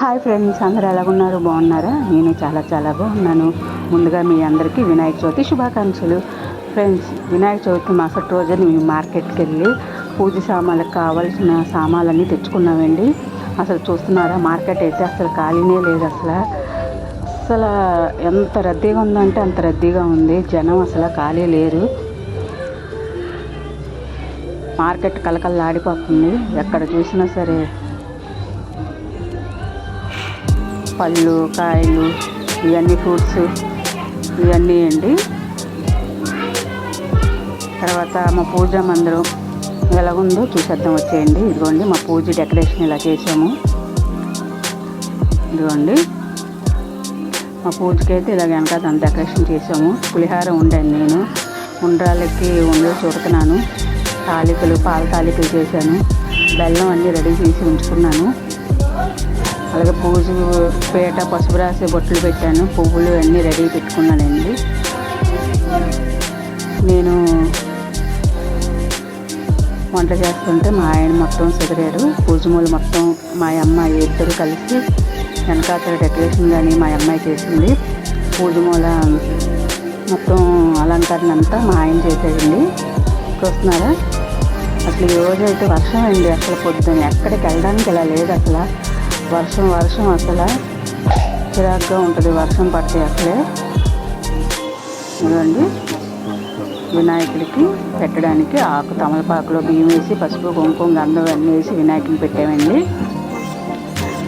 Hi friends అందరూ ఎలా ఉన్నారు? బాగున్నారా? నేను చాలా చాలా బాగున్నాను. ముందుగా మీ అందరికీ వినాయక చవితి శుభాకాంక్షలు. ఫ్రెండ్స్ వినాయక చవితి మరుసటి రోజు మేము మార్కెట్కి వెళ్ళి పూజ సామాన్లకు కావాల్సిన సామాన్లన్నీ తెచ్చుకున్నామండి. అసలు చూస్తున్నారా? మార్కెట్ అయితే అసలు ఖాళీనే లేదు అసలు. అసలు ఎంత రద్దీగా ఉందంటే అంత రద్దీగా ఉంది. జనం అసలు ఖాళీ లేరు. మార్కెట్ కలకల్లాడిపోతుంది ఎక్కడ చూసినా సరే పళ్ళు కాయలు ఇవన్నీ ఫ్రూట్స్ ఇవన్నీ అండి. తర్వాత మా పూజ మందిరం ఎలా ఉందో చూసేద్దాం వచ్చేయండి. ఇదిగోండి మా పూజ డెకరేషన్ ఇలా చేసాము. ఇదిగోండి. మా పూజకి అయితే ఇలా వెనక దాని డెకరేషన్ చేసాము. పులిహార ఉండాను నేను. ఉండ్రాలకి ఉండి చూడుతున్నాను. తాలికలు పాల తాలికలు చేశాను. బెల్లం అన్నీ రెడీ చేసి ఉంచుకున్నాను. అలాగే పూజ పేట పసుపు రాసి బొట్లు పెట్టాను. పువ్వులు అన్నీ రెడీ పెట్టుకున్నానండి. నేను వంట చేస్తుంటే మా ఆయన మొత్తం కుదిరాడు పూజమూలు మొత్తం మా అమ్మాయి ఇద్దరు కలిసి వెనకాతల డెకరేషన్ కానీ మా అమ్మాయి చేసింది. పూజమూల మొత్తం అలంకరణ అంతా మా ఆయన చేసేయండి చూస్తున్నారా? అసలు ఈ రోజు అయితే వర్షం అండి అసలు పొద్దున్న. ఎక్కడికి వెళ్ళడానికి ఇలా లేదు అసలు. వర్షం వర్షం అసలు చిరాగ్గా ఉంటుంది. వర్షం పడితే అసలే ఇదండి వినాయకుడికి పెట్టడానికి ఆకు తమలపాకులో బియ్యం వేసి పసుపు కుంకుమ గంధం అన్నీ వేసి వినాయకుడిని పెట్టామండి.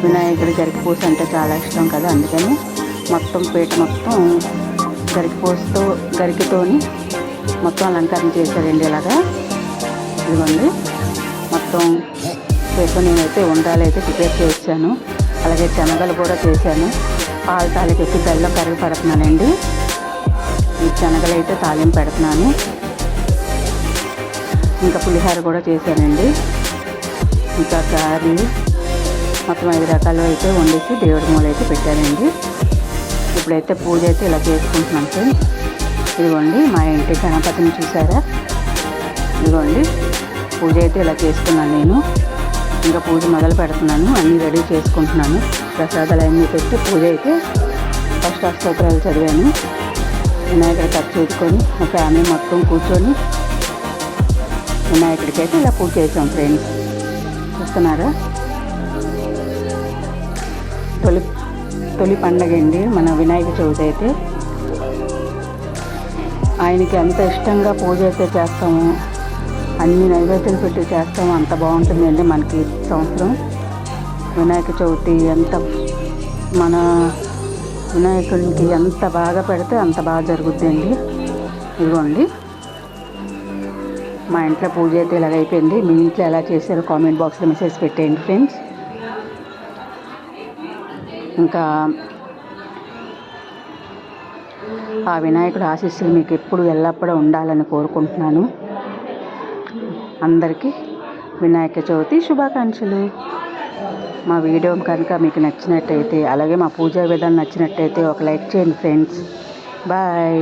వినాయకుడి గరికిపూస అంటే చాలా ఇష్టం కదా అందుకని మొత్తం పీట మొత్తం గరికిపూసతో గరికితోని మొత్తం అలంకరణ చేశారండి ఇలాగా. ఇదిగోండి. మొత్తం చేసి నేనైతే ఉండాలి అయితే ప్రిపేర్ చేశాను. అలాగే శనగలు కూడా చేశాను. పాలు తాలింపు పెట్టి బెల్లం కర్రీ పెడుతున్నానండి. ఈ శనగలు అయితే తాలింపు పెడుతున్నాను. ఇంకా పులిహోర కూడా చేశానండి. ఇంకా కర్రీ మొత్తం ఐదు రకాలు అయితే వండేసి దేవుడి మూల అయితే పెట్టానండి. ఇప్పుడైతే పూజ అయితే ఇలా చేసుకుంటున్నాను సార్. ఇదిగోండి మా ఇంటి గణపతిని చూసారా? ఇదిగోండి పూజ అయితే ఇలా చేసుకున్నాను నేను. ఇంకా పూజ మొదలు పెడుతున్నాను. అన్నీ రెడీ చేసుకుంటున్నాను. ప్రసాదాలు అన్నీ పెట్టి పూజ అయితే ఫస్ట్ అష్టోత్తరాలు చదివాను. వినాయకుడి కట్ చేసుకొని మా ఫ్యామిలీ మొత్తం కూర్చొని వినాయకుడికి అయితే ఇలా పూజ చేసాం ఫ్రెండ్స్ చూస్తున్నారా? తొలి తొలి పండగ అండి. మన వినాయక చవితి అయితే. ఆయనకి ఎంత ఇష్టంగా పూజ అయితే చేస్తాము అన్ని నైవేద్యాలు పెట్టి చేస్తాం. అంత బాగుంటుందండి మనకి సంవత్సరం. వినాయక చవితి ఎంత మన వినాయకుడికి ఎంత బాగా పెడితే అంత బాగా జరుగుద్దండి. ఇదిగోండి. మా ఇంట్లో పూజ అయితే ఇలాగ అయిపోయింది. మీ ఇంట్లో ఎలా చేశారో కామెంట్ బాక్స్లో మెసేజ్ పెట్టేయండి ఫ్రెండ్స్. ఇంకా ఆ వినాయకుడు ఆశీస్సులు మీకు ఎప్పుడు ఎల్లప్పుడూ ఉండాలని కోరుకుంటున్నాను. అందరికీ వినాయక చవితి శుభాకాంక్షలు. మా వీడియో కనుక మీకు నచ్చినట్టయితే అలాగే మా పూజా విధానం నచ్చినట్టయితే ఒక లైక్ చేయండి ఫ్రెండ్స్. బాయ్.